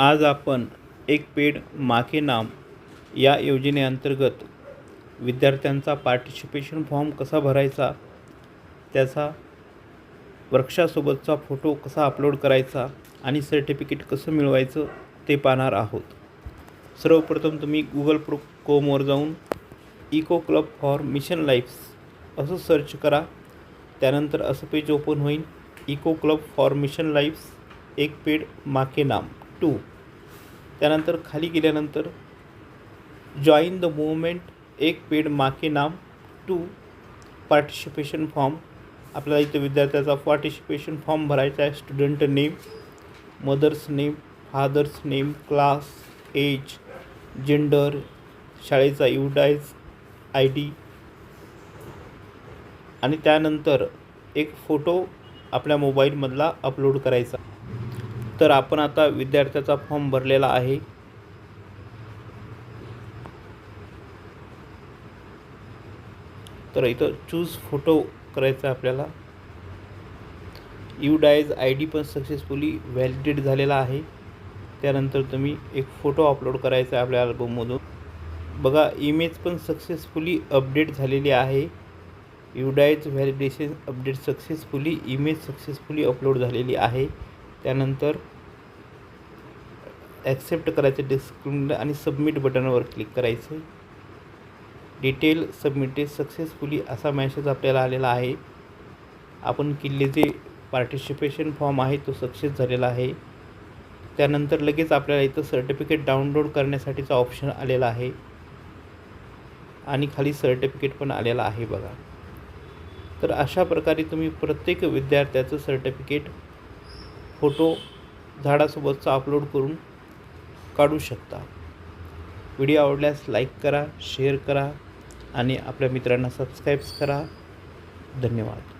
आज आपण एक पेड माके नाम या योजनेअंतर्गत विद्यार्थ्यांचा पार्टिसिपेशन फॉर्म कसा भरायचा त्याचा वर्षासोबतचा फोटो कसा अपलोड करायचा आणि सर्टिफिकेट कसं मिळवायचं ते पाहणार आहोत. सर्वप्रथम तुम्ही गुगल प्रो कोमवर जाऊन eco club for mission life's असं सर्च करा. त्यानंतर असं पेज ओपन होईल. Eco club for mission life's एक पेड माके नाम. टू. त्यानंतर खाली गेल्यानंतर जॉईन द मुवमेंट एक पेड माके नाम टू पार्टिसिपेशन फॉर्म आपल्याला इथं विद्यार्थ्याचा पार्टिसिपेशन फॉर्म भरायचा आहे student name mother's name father's name class age gender शाळेचा युटाईज आय डी आणि त्यानंतर एक फोटो आपल्या मोबाईलमधला अपलोड करायचा. तर आपण आता विद्यार्थ्याचा फॉर्म भरलेला आहे. तर इथं चूज फोटो करायचा आहे आपल्याला. यू डायज आय डी पण सक्सेसफुली व्हॅलिडेट झालेला आहे. त्यानंतर तुम्ही एक फोटो अपलोड करायचा आहे आपल्या अल्बममधून बघा इमेज पण सक्सेसफुली अपडेट झालेली आहे. UDISE validation update successfully image successfully upload झालेली आहे. त्यानंतर ॲक्सेप्ट करायचं डिस्क्रिप्ट आणि सबमिट बटनवर क्लिक करायचं. डिटेल सबमिटेड सक्सेसफुली असा मॅसेज आपल्याला आलेला आहे. आपण केलेले जे पार्टिसिपेशन फॉर्म आहे तो सक्सेस झालेला आहे. त्यानंतर लगेच आपल्याला इथं सर्टिफिकेट डाउनलोड करण्यासाठीचा ऑप्शन आलेला आहे. आणि खाली सर्टिफिकेट पण आलेला आहे बघा. तर अशा प्रकारे तुम्ही प्रत्येक विद्यार्थ्याचं सर्टिफिकेट फोटो झाडासोबतचा अपलोड करून काढू शकता. व्हिडिओ आवडल्यास लाईक करा शेअर करा आणि आपल्या मित्रांना सबस्क्राईब्स करा. धन्यवाद.